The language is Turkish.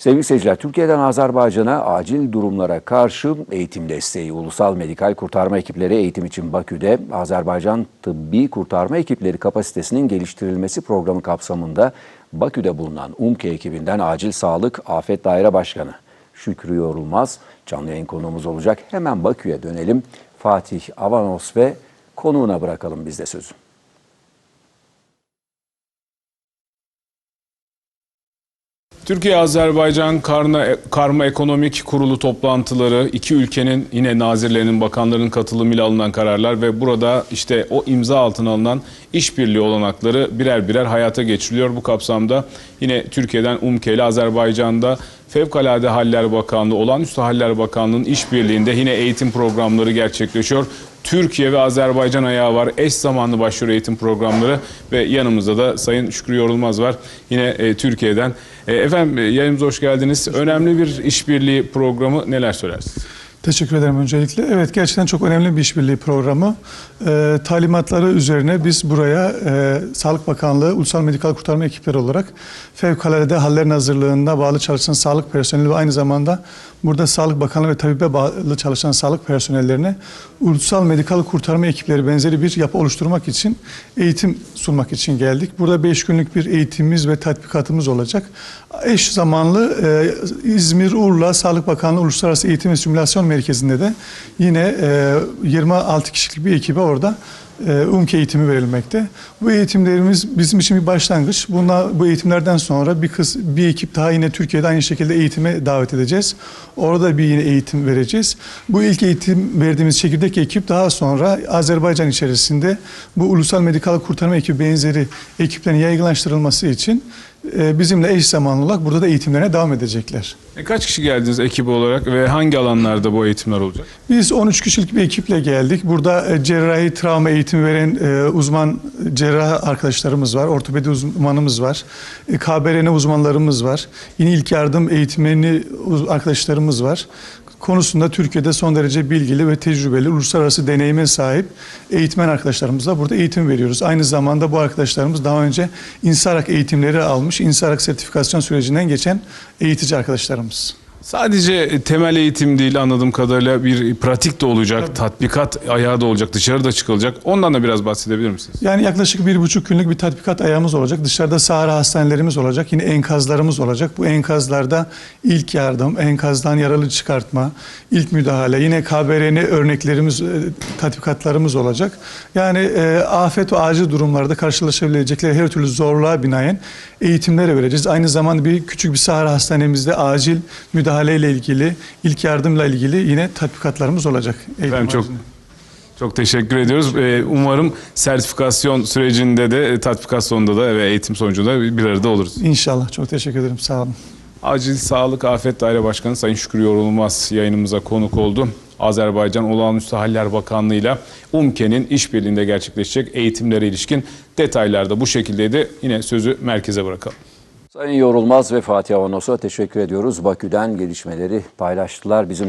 Sevgili seyirciler, Türkiye'den Azerbaycan'a acil durumlara karşı eğitim desteği Ulusal Medikal Kurtarma Ekipleri eğitim için Bakü'de Azerbaycan Tıbbi Kurtarma Ekipleri kapasitesinin geliştirilmesi programı kapsamında Bakü'de bulunan UMKE ekibinden Acil Sağlık Afet Daire Başkanı Şükrü Yorulmaz canlı yayın konuğumuz olacak. Hemen Bakü'ye dönelim. Fatih Avanos ve konuğuna bırakalım biz de sözü. Türkiye-Azerbaycan Karma, Karma Ekonomik Kurulu toplantıları, iki ülkenin yine nazirlerinin, bakanların katılımıyla alınan kararlar ve burada işte o imza altına alınan işbirliği olanakları birer birer hayata geçiriliyor. Bu kapsamda yine Türkiye'den UMKE ile Azerbaycan'da Fevkalade Haller Bakanlığı, Olağanüstü Haller Bakanlığı'nın işbirliğinde yine eğitim programları gerçekleşiyor. Türkiye ve Azerbaycan ayağı var. Eş zamanlı başlıyor eğitim programları ve yanımızda da Sayın Şükrü Yorulmaz var. Yine e, Türkiye'den. E, efendim e, yayınımıza hoş geldiniz. Önemli bir işbirliği programı neler söylersiniz? Teşekkür ederim öncelikle. Evet gerçekten çok önemli bir işbirliği programı. Ee, talimatları üzerine biz buraya e, Sağlık Bakanlığı Ulusal Medikal Kurtarma Ekipleri olarak fevkalade hallerin hazırlığında bağlı çalışan sağlık personeli ve aynı zamanda burada Sağlık Bakanlığı ve tabibe bağlı çalışan sağlık personellerine Ulusal Medikal Kurtarma Ekipleri benzeri bir yapı oluşturmak için eğitim sunmak için geldik. Burada 5 günlük bir eğitimimiz ve tatbikatımız olacak. Eş zamanlı e, İzmir Urla Sağlık Bakanlığı Uluslararası Eğitim ve Simülasyon Merkezi'nde de yine e, 26 kişilik bir ekibe orada e, UMKE eğitimi verilmekte. Bu eğitimlerimiz bizim için bir başlangıç. Bunlar, bu eğitimlerden sonra bir, kız, bir ekip daha yine Türkiye'de aynı şekilde eğitime davet edeceğiz. Orada bir yine eğitim vereceğiz. Bu ilk eğitim verdiğimiz çekirdek ekip daha sonra Azerbaycan içerisinde bu Ulusal Medikal Kurtarma Ekibi benzeri ekiplerin yaygınlaştırılması için e, bizimle eş zamanlı olarak burada da eğitimlerine devam edecekler. E, kaç kişi geldiniz ekip olarak ve hangi alanlarda bu eğitimler olacak? Biz 13 kişilik bir ekiple geldik. Burada e, cerrahi travma eğitimi veren e, uzman cerrah arkadaşlarımız var. Ortopedi uzmanımız var. E, KBRN uzmanlarımız var. Yine ilk yardım eğitmeni uz- arkadaşlarımız var. Konusunda Türkiye'de son derece bilgili ve tecrübeli, uluslararası deneyime sahip eğitmen arkadaşlarımızla burada eğitim veriyoruz. Aynı zamanda bu arkadaşlarımız daha önce İNSARAK eğitimleri almış, İNSARAK sertifikasyon sürecinden geçen eğitici arkadaşlarımız. Sadece temel eğitim değil anladığım kadarıyla bir pratik de olacak, tatbikat ayağı da olacak, dışarı da çıkılacak. Ondan da biraz bahsedebilir misiniz? Yani yaklaşık bir buçuk günlük bir tatbikat ayağımız olacak. Dışarıda sahra hastanelerimiz olacak. Yine enkazlarımız olacak. Bu enkazlarda ilk yardım, enkazdan yaralı çıkartma, ilk müdahale, yine KBRN örneklerimiz, e, tatbikatlarımız olacak. Yani e, afet ve acil durumlarda karşılaşabilecekleri her türlü zorluğa binaen eğitimleri vereceğiz. Aynı zamanda bir küçük bir sahra hastanemizde acil müdahaleyle ilgili, ilk yardımla ilgili yine tatbikatlarımız olacak. Efendim çok haricinde. çok teşekkür ediyoruz. Ee, umarım sertifikasyon sürecinde de, e, tatbikat sonunda da ve eğitim sonucunda bir arada oluruz. İnşallah. Çok teşekkür ederim. Sağ olun. Acil Sağlık Afet Daire Başkanı Sayın Şükrü Yorulmaz yayınımıza konuk oldu. Azerbaycan Olağanüstü Haller Bakanlığı ile UMKE'nin işbirliğinde gerçekleşecek eğitimlere ilişkin detaylar da bu şekildeydi. Yine sözü merkeze bırakalım. Sayın Yorulmaz ve Fatih Avanos'a teşekkür ediyoruz. Bakü'den gelişmeleri paylaştılar bizimle.